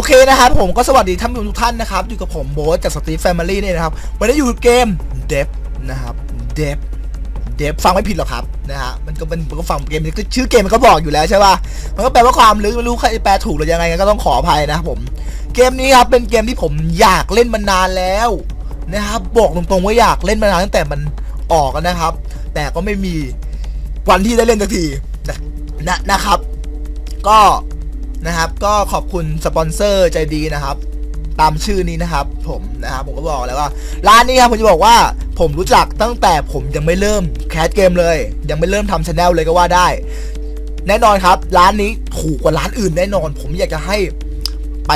อเคนะครับผมก็สวัสดีท่านผู้ชมทุกท่านนะครับ อยู่กับผมโบ๊ทจากสตีฟแฟมิลี่นี่นะครับ วันนี้อยู่เกมเดฟนะครับเดฟเดฟฟังไม่ผิดหรอกครับนะฮะมันก็มันก็ฟังเกมนี้ก็ชื่อเกมมันก็บอกอยู่แล้วใช่ป่ะมันก็แปลว่าความลึกไม่รู้ใครแปลถูกหรือยังไงก็ต้องขออภัยนะครับผม เกมนี้ครับเป็นเกมที่ผมอยากเล่นมานานแล้วนะครับบอกตรงๆว่าอยากเล่นมานานตั้งแต่มันออกนะครับ แต่ก็ไม่มีวันที่ได้เล่นสักทีนะนะครับ ก็ นะครับ ก็ขอบคุณสปอนเซอร์ใจดีนะครับ ตามชื่อนี้นะครับ ผมนะครับผมก็บอกแล้วว่า ร้านนี้ครับผมจะบอกว่าผมรู้จักตั้งแต่ผมยังไม่เริ่มแคสเกมเลย ยังไม่เริ่มทำช anel เลยก็ว่าได้ แน่นอนครับ ร้านนี้ถูกกว่าร้านอื่นแน่นอน ผมอยากจะให้ไป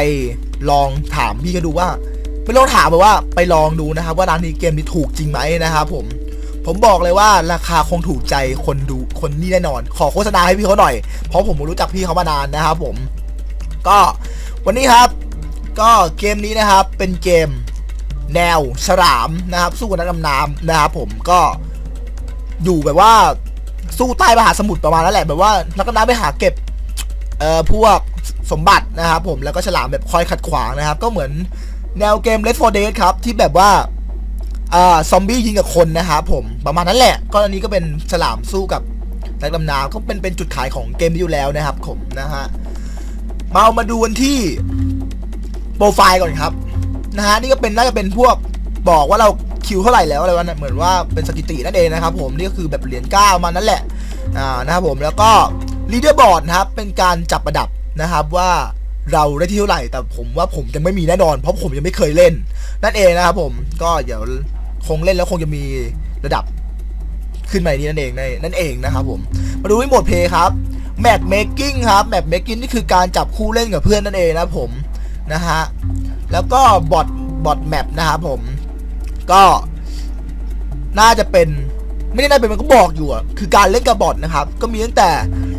ลองถามพี่ก็ดูว่าไปลองถามไปว่าไปลองดูนะครับ ว่าร้านนี้เกมนี้ถูกจริงไหมนะครับผมผมบอกเลยว่าราคาคงถูกใจคนดู คนนี้แน่นอน ขอโฆษณาให้พี่เขาหน่อย เพราะผมรู้จักพี่เขามานานนะครับผม ก็วันนี้ครับ ก็เกมนี้นะครับเป็นเกมแนวฉลามนะครับ สู้กับนักดำน้ำนะครับผมก็อยู่แบบว่าสู้ใต้มหาสมุทรประมาณนั้นแหละแบบว่านักดำน้ำไปหาเก็บเอ่อพวกสมบัตินะครับผมแล้วก็ฉลามแบบคอยขัดขวางนะครับ ก็เหมือนแนวเกม Left 4 Dead ครับ ที่แบบว่าอ่าซอมบี้ยิงกับคนนะครับผมประมาณนั้นแหละก็อันนี้ก็เป็นฉลามสู้กับ นักดำน้ำก็เป็นเป็นจุดขายของเกมนี้อยู่แล้วนะครับผมนะฮะมาเอามาดูกันที่โปรไฟล์ก่อนครับนะฮะนี่ก็เป็นน่าจะเป็นพวกบอกว่าเราคิวเท่าไหร่แล้วอะไรวะเนี่ยเหมือนว่าเป็นสถิตินั่นเองนะครับผมนี่ก็คือแบบเหรียญเก้ามานั่นแหละอ่านะครับผมแล้วก็ลีดเดอร์บอร์ดนะครับเป็นการจับระดับนะครับว่าเราได้ที่เท่าไหร่แต่ผมว่าผมยังไม่มีแน่นอน เพราะผมยังไม่เคยเล่น นั่นเองนะครับผมก็เดี๋ยวคงเล่นแล้วคงจะมีระดับ ขึ้นมาในนี้นั่นเองในนั่นเองนะครับผมมาดูที่โหมดเพย์ครับแมปเมคกิ้งครับแมปเมคกิ้งนี่คือการจับคู่เล่นกับเพื่อนนั่นเองนะผมนะฮะแล้วก็บอทบอทแมปนะครับผม ก็น่าจะเป็นไม่ได้น่าเป็นมันก็บอกอยู่อะคือการเล่นกับบอทนะครับ ก็มีตั้งแต่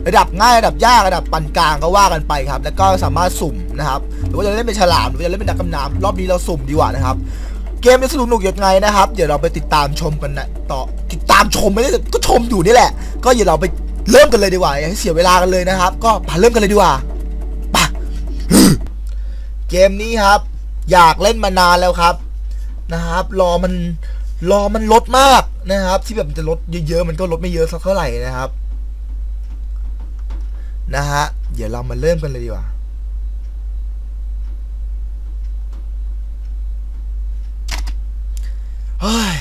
ระดับง่ายระดับยากระดับปานกลางก็ว่ากันไปครับ แล้วก็สามารถสุ่มนะครับหรือว่าจะเล่นเป็นฉลามหรือว่าจะเล่นเป็นนักกำน้ำรอบนี้เราสุ่มดีกว่านะครับ เกมจะสนุกหนุกยังไงนะครับ เดี๋ยวเราไปติดตามชมกันนะต่อติดตามชมไม่ได้ก็ชมอยู่นี่แหละ ก็เดี๋ยวเราไปเริ่มกันเลยดีกว่าอย่าให้เสียเวลากันเลยนะครับ ก็มาเริ่มกันเลยดีกว่าไปเกมนี้ครับ อยากเล่นมานานแล้วครับนะครับ รอมันรอมันลดมากนะครับ ที่แบบจะลดเยอะๆมันก็ลดไม่เยอะสักเท่าไหร่นะครับ นะฮะเดี๋ยวเรามาเริ่มกันเลยดีกว่า เฮ้ย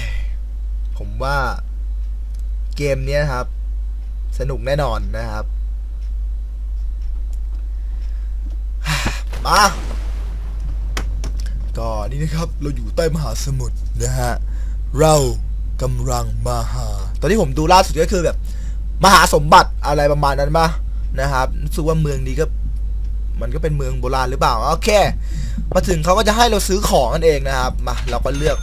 ผม ว่าเกมนี้ครับ สนุกแน่นอนนะครับ มา ก็นี่นะครับเราอยู่ใต้มหาสมุทรนะฮะ เรากำลังมาหา ตอนที่ผมดูล่าสุดก็คือแบบ มหาสมบัติอะไรประมาณนั้นปะนะครับรู้สึกว่าเมืองนี้ก็มันก็เป็นเมืองโบราณหรือเปล่า โอเค มาถึงเขาก็จะให้เราซื้อของกันเองนะครับ มาเราก็เลือก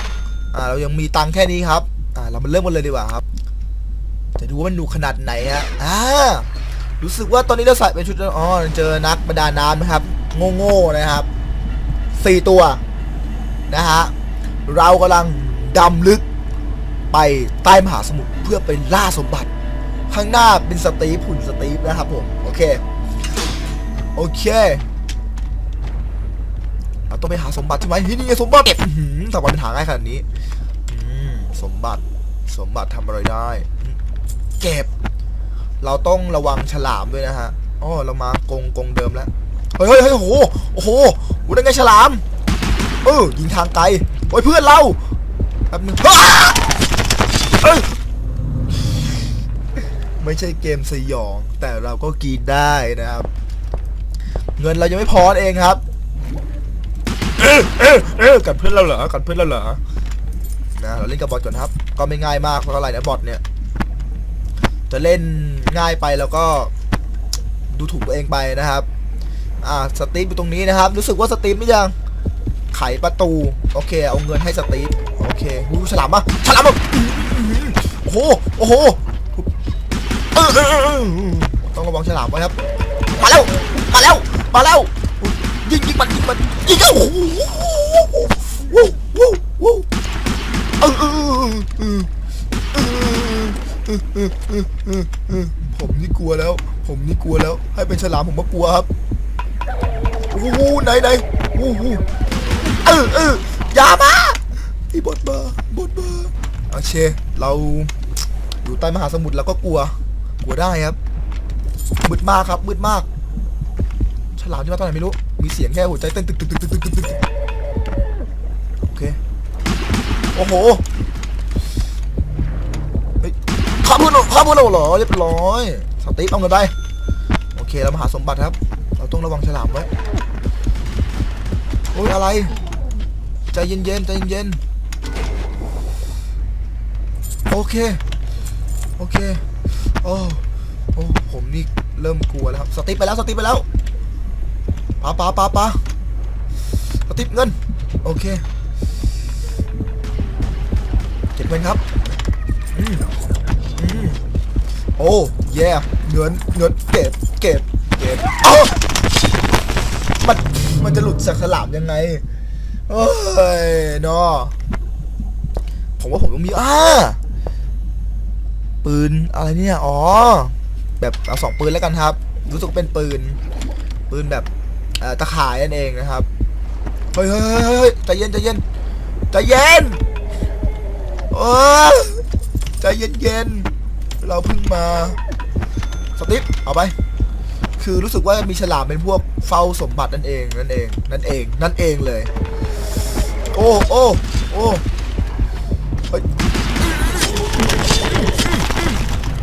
อ่า เรายังมีตังค์แค่นี้ครับ อ่าเรามาเริ่มกันเลยดีกว่าครับ จะดูว่ามันดูขนาดไหนฮะอ่ารู้สึกว่าตอนนี้เราใส่เป็นชุดอ๋อเจอนักประดาน้ำนะครับโง่ๆนะครับสี่ตัวนะฮะเรากำลังดำลึกไปใต้มหาสมุทรเพื่อไปล่าสมบัติ ข้างหน้าเป็นสตีฟหุ่นสตีฟนะครับผม โอเค โอเคเราต้องไปหาสมบัติใช่ไหมที่นี่สมบัติอื้อหือสมบัติเป็นหาง่ายขนาดนี้ สมบัติ สมบัติทำอะไรได้ เก็บ เราต้องระวังฉลามด้วยนะฮะอ๋อเรามากงกงเดิมแล้ว เฮ้ยเฮ้ยเฮ้ยโอ้โห โอ้โหอุ้นไงฉลาม เออยิงทางไกลโอ้ยเพื่อนเราแป๊บนึงไม่ใช่เกมสยอง แต่เราก็กินได้นะครับ เงินเรายังไม่พอเองครับ เออเออเออกัดเพื่อนเราเหรอกัดเพื่อนเราเหรอ นะเราเล่นกับบอทก่อนครับ ก็ไม่ง่ายมากเพราะอะไรนะบอทเนี่ย จะเล่นง่ายไปแล้วก็ดูถูกตัวเองไปนะครับอ่าสตีฟอยู่ตรงนี้นะครับ รู้สึกว่าสตีฟไม่ยังไขประตู โอเค เอาเงินให้สตีฟโอเคหูฉลามมาฉลามมาโอ้โหโอ้โหต้องระวังฉลามไว้ครับ มาแล้ว มาแล้ว มาแล้ว ยิงยิงมันยิงมันยิงโอ้โห ผมนี่กลัวแล้ว ผมนี่กลัวแล้ว ให้เป็นฉลามผมก็กลัวครับโอ้โหไหนไหนโอ้โหเออเอออย่ามาไอ้บอดมาบอดมาโอเคเราอยู่ใต้มหาสมุทรเราก็กลัว กลัวได้ครับมืดมากครับมืดมาก ฉลามที่มาตอนไหนไม่รู้ มีเสียงแค่หัวใจเต้นตึกตึกตึกตึกตึกตึกตึกโอเค โอ้โห ข้ามเพื่อนข้ามเพื่อเราเหรอเรียบร้อยสตีฟเอาเงินไปโอเคเรามาหาสมบัติครับ เราต้องระวังฉลามไว้โอ้ยอะไรใจเย็นๆใจเย็นๆโอเคโอเคโอ้โอ้ผมนี่เริ่มกลัวแล้วครับสติไปแล้วสติไปแล้วปาปาปาปาสติเงินโอเคเก็บเงินครับ โอ้แย่เงินเงินเก็บเก็บเก็บอ้ามันมันจะหลุดจากสลามยังไงเอ้ยเนาะผมว่าผมต้องมีอ่าปืนอะไรเนี่ยอ๋อแบบเอาสองปืนแล้วกันครับ รู้สึกเป็นปืน ปืนแบบเอ่อตะข่ายนั่นเองนะครับเฮ้ยเฮ้ยเฮ้ยเฮ้ยใจเย็นใจเย็นใจเย็นเออใจเย็นเย็น เราเพิ่งมาสติ๊ปเอาไป คือรู้สึกว่ามีฉลามเป็นพวกเฝ้าสมบัตินั่นเองนั่นเองนั่นเองนั่นเองเลย โอ้โอ้โอ้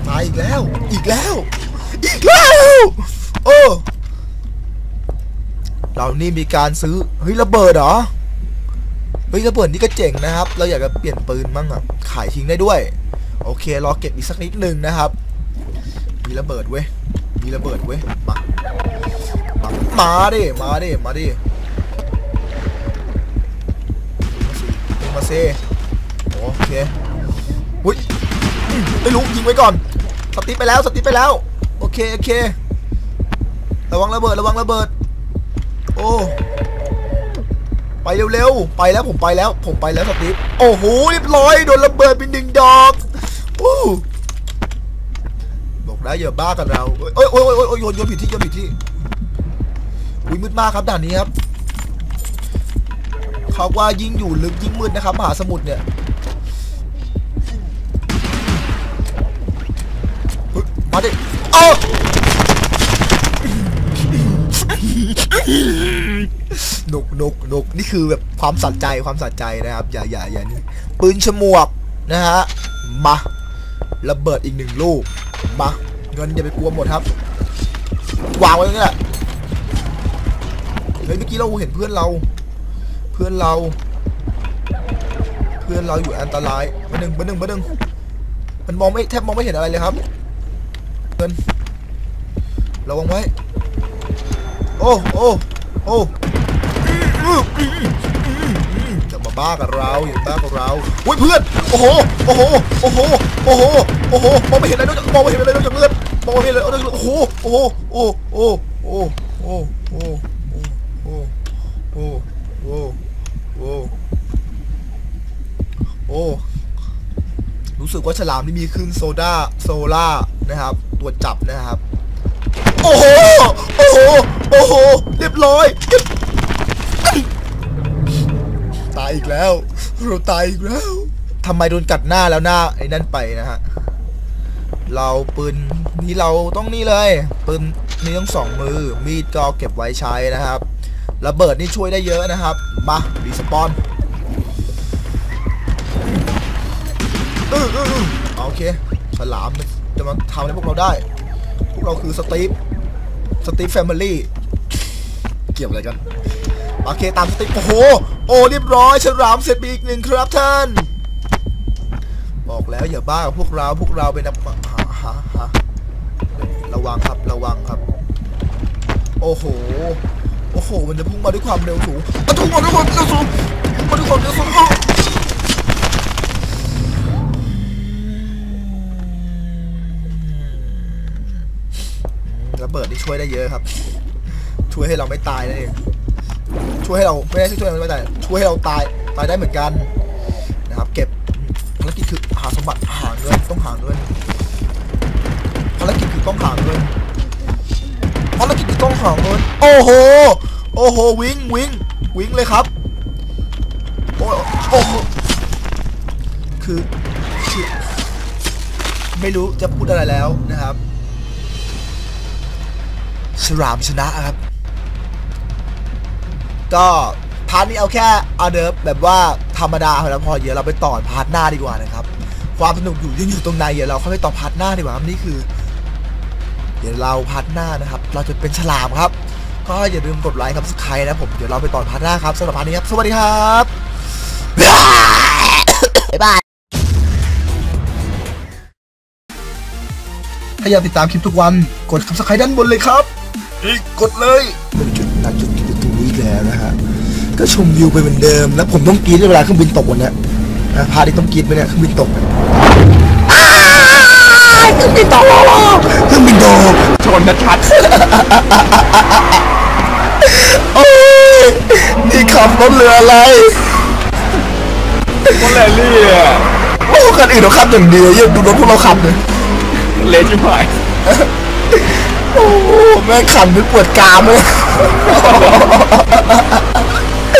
ตายอีกแล้ว อีกแล้ว อีกแล้ว โอ้เรานี่มีการซื้อ เฮ้ยระเบิดเหรอ เฮ้ยระเบิดนี่ก็เจ๋งนะครับ เราอยากจะเปลี่ยนปืนมั่งอะ ขายทิ้งได้ด้วย โอเครอเก็บอีกสักนิดนึงนะครับ มีระเบิดเว้ย มีระเบิดเว้ย มา มามาดิมาดิมาดิมาเซโอเคอุ้ยไม่รู้ยิงไว้ก่อน สติไปแล้วสติไปแล้ว โอเคโอเค ระวังระเบิดระวังระเบิด โอ้ไปเร็วๆ ไปแล้วผมไปแล้ว ผมไปแล้วสติปโอ้โหเรียบร้อยโดนระเบิดเป็นหนึ่งดอก บอกได้อย่าบ้ากับเราโอ้ยโอ้ยโอ้ยโอ้ยโยนโยนผิดที่โยนผิดที่อุ้ยมืดมากครับด่านนี้ครับเขาว่ายิ่งอยู่ลึกยิ่งมืดนะครับมหาสมุทรเนี่ยมาดิโอ้หนุกหนุกหนุกนี่คือแบบความสัใจความสัใจนะครับ อย่าอย่าอย่านี่ปืนฉมวกนะฮะ มา ระเบิดอีกหนึ่งลูกมาเงินอย่าไปกลัวหมดครับ วางไว้ตรงนี้แหละเฮ้ยเมื่อกี้เราเห็นเพื่อนเรา เพื่อนเรา เพื่อนเราอยู่อันตรายเบอร์หนึ่งเบอร์หนึ่งเบอร์หนึ่งมันมองไม่แทบมองไม่เห็นอะไรเลยครับเงินระวังไว้ โอ้โอ้โอ้ บ้ากับเราอย่าบ้ากับเราอุ้ยเพื่อนโอ้โหโอ้โหโอ้โหโอ้โหโอ้โหมองไม่เห็นอะไรนอกจากมองไม่เห็นอะไรนอกจากเลือดมองไม่เห็นอะไรนอกจากเลือดโอ้โหโอ้โหโอ้โหโอ้โหโอ้โหโอ้โหโอ้โหโอ้โหโอ้รู้สึกว่าฉลามนี่มีคลื่นโซดาโซล่านะครับตัวจับนะครับ โอ้โหโอ้โหโอ้โหเรียบร้อยเก็บายอีกแล้ว เราตายอีกแล้วทำไมโดนกัดหน้าแล้วหน้าไอ้นั่นไปนะฮะ เราปืนนี้เราต้องนี่เลยปืนนี่ต้องสองมือ มีดก็เก็บไว้ใช้นะครับระเบิดนี่ช่วยได้เยอะนะครับ มารีสปอนโอเคฉลามจะมาทำอะไรพวกเราได้ พวกเราคือสตีฟ สตีฟแฟมิลี่ เกี่ยวอะไรกัน โอเคตามสตีฟโอ้โห โอ้เรียบร้อยฉลามเสร็จไปอีกหนึ่งครับท่าน บอกแล้วอย่าบ้ากับพวกเราพวกเราเป็นนักหาหาหาระวังครับระวังครับ โอ้โหโอ้โห มันจะพุ่งมาด้วยความเร็วสูงมันพุ่งมาด้วยความเร็วสูงมาด้วยความเร็วสูงระเบิดนี่ช่วยได้เยอะครับ ช่วยให้เราไม่ตายนั่นเอง ช่วยให้เราไม่ได้ช่วยเราไม่ตายช่วยให้เราตายตายได้เหมือนกันนะครับเก็บภารกิจคือหาสมบัติหาเงินต้องหาเงินภารกิจคือต้องหาเงินภารกิจคือต้องหาเงินโอ้โหโอ้โหวิ่งวิ่งวิ่งเลยครับโอ้โอ้โหคือคือไม่รู้จะพูดอะไรแล้วนะครับฉลามชนะครับ ก็พาร์ทนี้เอาแค่เอาเดิมแบบว่าธรรมดาแล้วพอเดี๋ยวเราไปต่อพาร์ทหน้าดีกว่านะครับ ความสนุกอยู่ยังอยู่ตรงในเดี๋ยวเราเข้าไปต่อพาร์ทหน้าดีกว่าครับนี่คือ เดี๋ยวเราพาร์ทหน้านะครับ เราจะเป็นฉลามครับ ก็อย่าลืมกดไลค์ครับสไครต์นะผมเดี๋ยวเราไปต่อพาร์ทหน้าครับสำหรับพาร์ทนี้ครับสวัสดีครับบ๊ายบายถ้าอยากติดตามคลิปทุกวัน กด subscribe ด้านบนเลยครับนี่กดเลยเป็นจุดนัดจุดที่ประตูอีก แล้วนะฮะก็ชมวิวไปเหมือนเดิม แล้วผมต้องกรีดเวลาเครื่องบินตกวันเนี้ยนะพาดิต้องกรีดไหมเนี่ยเครื่องบินตกเนี่ยอ้ายเครื่องบินตกเครื่องบินตกชนชัดโอ้ยนี่ขับรถเรืออะไรๆคนแรลลี่อะโอ้คันอื่นเราขับอย่างเดียวยังดูรถพวกเราขับเลยเละชิบหาย โอ้แม่งขันเป็นปวดกรามเลย